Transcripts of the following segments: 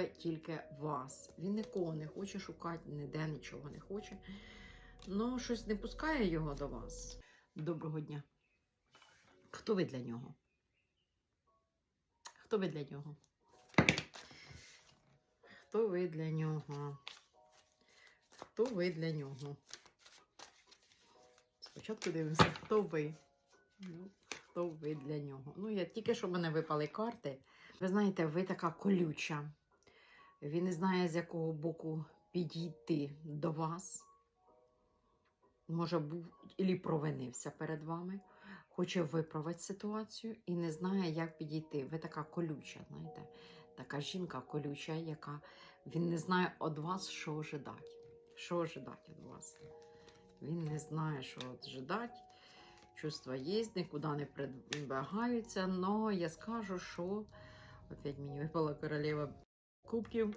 любить тільки вас. Він нікого не хоче шукати, ніде нічого не хоче. Ну, щось не пускає його до вас. Доброго дня. Хто ви для нього? Хто ви для нього? Хто ви для нього? Хто ви для нього? Спочатку дивимося, хто ви. Ну, хто ви для нього. Ну, я тільки що мене випали карти. Ви знаєте, ви така колюча. Він не знає, з якого боку підійти до вас. Може, був і провинився перед вами, хоче виправити ситуацію і не знає, як підійти. Ви така колюча, знаєте, така жінка колюча, яка він не знає від вас, що ожидати. Що ожидати від вас. Він не знає, що ожидати. Чувства є, нікуди не прибагаються, але я скажу, що опять мені випала королева кубків.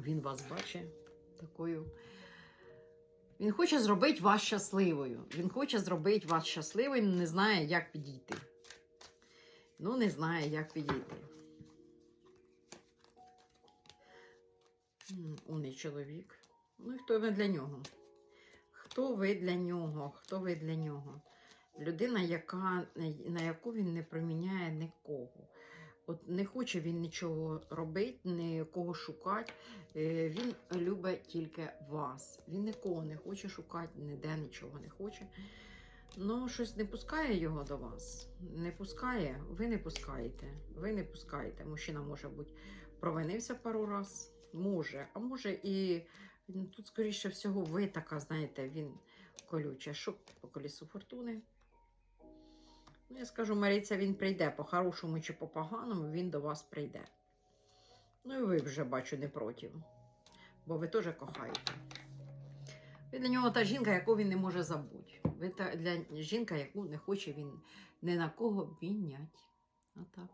Він вас бачить такою. Він хоче зробити вас щасливою. Він хоче зробити вас щасливою, не знає, як підійти. Ну, не знає, як підійти. М, Умний чоловік. Ну і хто ви для нього? Хто ви для нього? Хто ви для нього? Людина, яка, на яку він не проміняє нікого. От не хоче він нічого робити, нікого шукати. Е, Він любить тільки вас. Він нікого не хоче шукати, ніде нічого не хоче. Ну, щось не пускає його до вас. Не пускає, ви не пускаєте. Ви не пускаєте. Мужчина може бути провинився пару раз. Може, а може і ну, тут, скоріше всього, ви така, знаєте, він колюча. Що по колісу фортуни? Ну, я скажу, Маріця, він прийде по-хорошому чи по-поганому, він до вас прийде. Ну і ви вже бачу не проти, бо ви теж кохаєте. Ви для нього та жінка, яку він не може забути. Ви та для жінка, яку не хоче він ні на кого міняти. Отак.